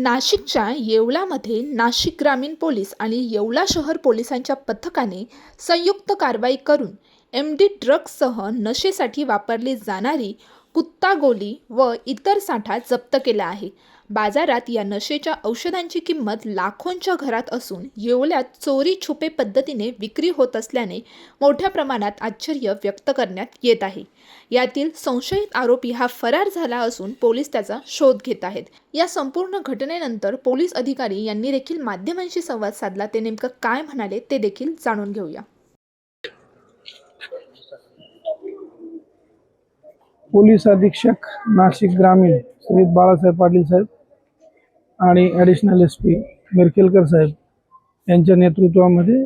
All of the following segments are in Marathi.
नाशिकच्या येवलामध्ये नाशिक ग्रामीण पोलीस आणि येवला शहर पोलिसांच्या पथकाने संयुक्त कारवाई करून एम डी ड्रग्ससह नशेसाठी वापरली जाणारी कुत्ता गोली व इतर साठा जप्त केला आहे. बाजारात या नशेच्या औषधांची किंमत लाखोंच्या घरात असून येवल्यात चोरी छुपे पद्धतीने विक्री होत असल्याने मोठ्या प्रमाणात आश्चर्य व्यक्त करण्यात येत आहे. यातील संशयित आरोपी हा फरार झाला असून पोलीस त्याचा शोध घेत आहेत. या संपूर्ण घटनेनंतर पोलीस अधिकारी यांनी देखील माध्यमांशी संवाद साधला. ते नेमकं काय म्हणाले ते देखील जाणून घेऊया. पोलीस अधीक्षक नाशिक ग्रामीण श्री बाळासाहेब पाटील साहेब आणि additional S P Mirkelkar saheb यांच्या नेतृत्वामध्ये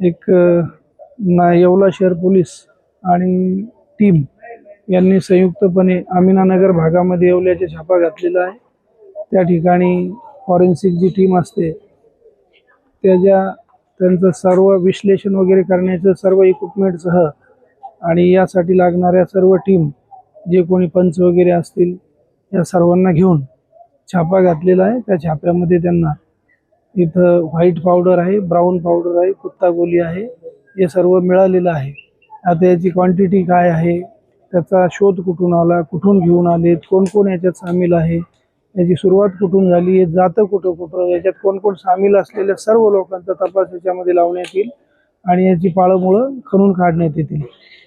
एक ना येवला शहर पोलीस आणि टीम यांनी संयुक्तपणे अमिनानगर भागामध्ये येवल्याचे छापा घातलेला आहे. त्या ठिकाणी फॉरेन्सिक जी टीम असते त्याच्या त्यांचं सर्व विश्लेषण वगैरे करण्याचं सर्व इक्विपमेंटसह आणि यासाठी लागणाऱ्या सर्व टीम जे कोणी पंच वगैरे असतील या सर्वांना घेऊन छापा घातलेला आहे. त्या छाप्यामध्ये त्यांना इथं व्हाईट पावडर आहे ब्राऊन पावडर आहे कुत्ता गोली आहे हे सर्व मिळालेलं आहे. आता याची क्वांटिटी काय आहे त्याचा शोध कुठून आला कुठून घेऊन आलेत कोण कोण याच्यात सामील आहे याची सुरुवात कुठून झाली आहे जातं कुठं कुठं याच्यात कोण कोण सामील असलेल्या सर्व लोकांचा तपास याच्यामध्ये लावण्यात येईल आणि याची पाळंमुळं खणून काढण्यात येतील.